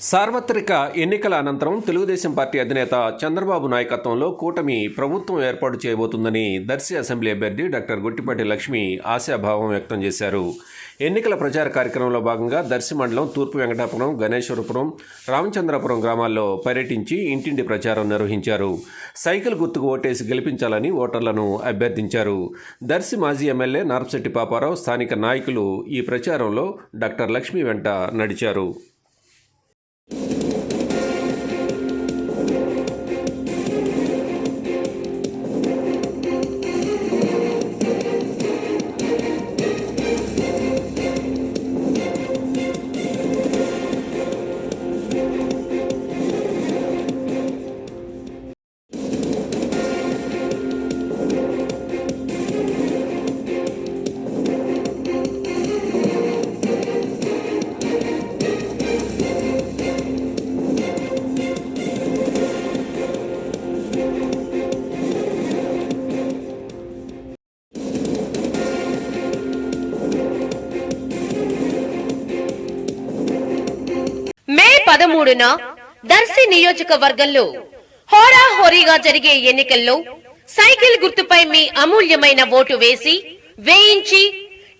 సార్వత్రిక ఎన్నికల అనంతరం తెలుగుదేశం పార్టీ అధినేత చంద్రబాబు నాయకత్వంలో కూటమి ప్రభుత్వం ఏర్పాటు చేయబోతుందని దర్శి అసెంబ్లీ అభ్యర్థి డాక్టర్ గుట్టిపాటి లక్ష్మి ఆశాభావం వ్యక్తం చేశారు. ఎన్నికల ప్రచార కార్యక్రమంలో భాగంగా దర్శి మండలం తూర్పు వెంకటాపురం గణేశ్వరపురం రామచంద్రపురం గ్రామాల్లో పర్యటించి ఇంటింటి ప్రచారం నిర్వహించారు. సైకిల్ గుర్తుకు ఓటేసి గెలిపించాలని ఓటర్లను అభ్యర్థించారు. దర్శి మాజీ ఎమ్మెల్యే నార్పశెట్టి పాపారావు స్థానిక నాయకులు ఈ ప్రచారంలో డాక్టర్ లక్ష్మి వెంట నడిచారు. పదమూడున దర్శి నియోజకవర్గంలో హోరా హోరీగా జరిగే ఎన్నికల్లో సైకిల్ గుర్తుపై మీ అమూల్యమైన ఓటు వేసి వేయించి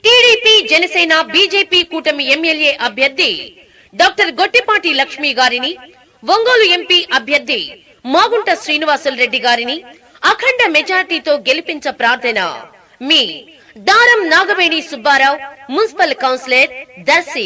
టీడీపీ జనసేన బీజేపీ కూటమి ఎమ్మెల్యే అభ్యర్థి డాక్టర్ గొట్టిపాటి లక్ష్మి గారిని ఒంగోలు ఎంపీ అభ్యర్థి మాగుంట శ్రీనివాసులు రెడ్డి గారిని అఖండ మెజార్టీతో గెలిపించ ప్రార్థన మీ దారం నాగవేణి సుబ్బారావు మున్సిపల్ కౌన్సిలర్ దర్శి